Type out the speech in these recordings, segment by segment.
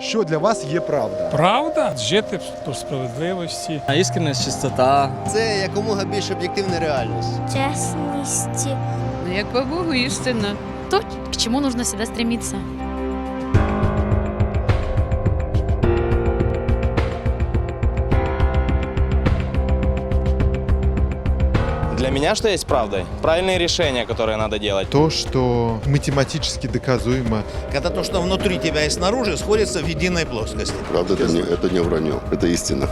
Що для вас є правда? Правда? Жити по справедливості. Іскренність, чистота. Це якомога більш об'єктивна реальність. чесність. Ну, як по Богу, істина. То, к чому нужно всегда стремиться. Для меня что есть правдой? Правильные решения, которые надо делать. То, что математически доказуемо. Когда то, что внутри тебя и снаружи, сходится в единой плоскости. Правда, это не, это не вранье, это истина.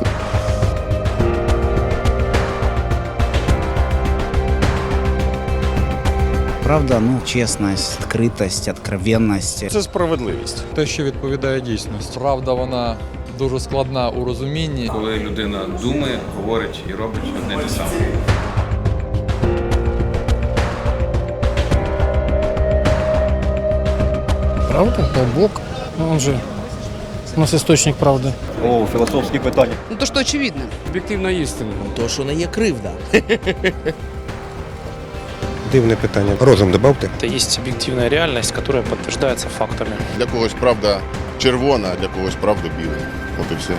Правда, ну, чесність, відкритість, откровенність. Це справедливість. те, що відповідає дійсності. Правда, вона дуже складна у розумінні. коли людина думає, говорить і робить одне й те саме. Правда? Да, Бог. Он же у нас істочник правди. О, філософські питання. Ну то що очевидно. Об'єктивна істина. То, що не є кривда. Дивне питання. Розум добавте. Это есть объективная реальность, которая подтверждается фактами. Для когось правда червона, а для когось правда біла. От і все.